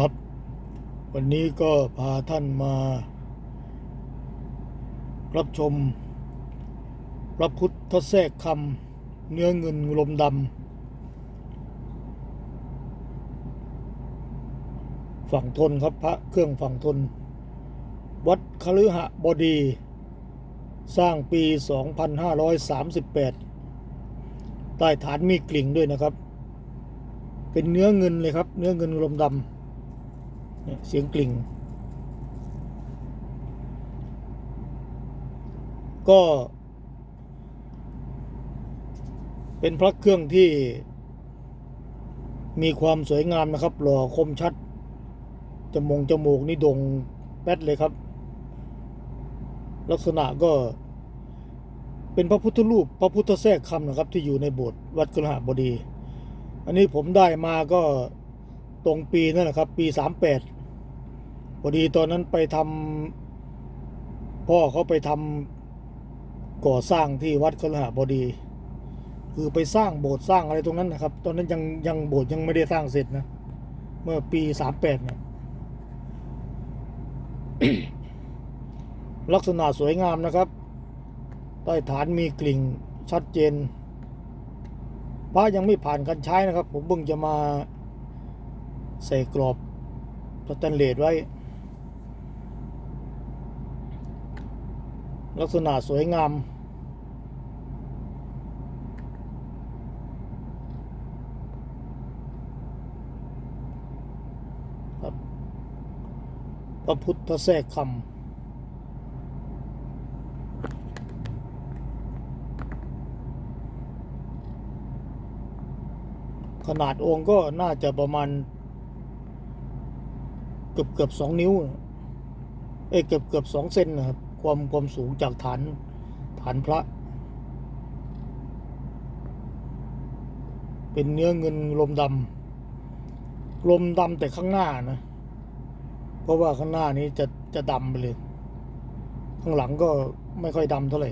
ครับ วันนี้ก็พาท่านมา รับชมพระพุทธแทรกคำเนื้อเงินลมดำฝั่งทนครับพระเครื่องฝั่งทน วัดคฤหบดี สร้างปี 2538 ใต้ฐานมีกลิ่งด้วยนะครับ เป็นเนื้อเงินเลยครับ เนื้อเงินลมดำ เสียงกลิ่ง ก็ เป็นพระเครื่องที่มีความสวยงามนะครับ หล่อคมชัด จมงจมูกนี่โด่งแป๊ดเลยครับ ลักษณะก็เป็นพระพุทธรูปพระพุทธแทรกคำนะครับ ที่อยู่ในโบสถ์วัดกระหบดี อันนี้ผมได้มาก็ตรงปีนั่นแหละครับ ปีสามแปด พอดีตอนนั้นไปทำพ่อเขาไปทำก่อสร้างที่วัดกระหบดี คือไปสร้างโบสถ์สร้างอะไรตรงนั้นนะครับ ตอนนั้นยังยังโบสถ์ยังไม่ได้สร้างเสร็จนะ เมื่อปีสามแปดเนี่ยลักษณะสวยงามนะครับ ใต้ฐานมีกลิ่งชัดเจนพระยังไม่ผ่านการใช้นะครับ ผมเพิ่งจะมาใส่กรอบสแตนเลสไว้ ลักษณะสวยงาม ครับ พระพุทธแทรกคำขนาดองค์ก็น่าจะประมาณ เกือบเกือบสองนิ้ว เอ้เกือบเกือบสองเซนนะครับ ความความสูงจากฐานฐานพระ เป็นเนื้อเงินลมดำลมดำแต่ข้างหน้านะ เพราะว่าข้างหน้านี้จะจะดำไปเลย ข้างหลังก็ไม่ค่อยดำเท่าไหร่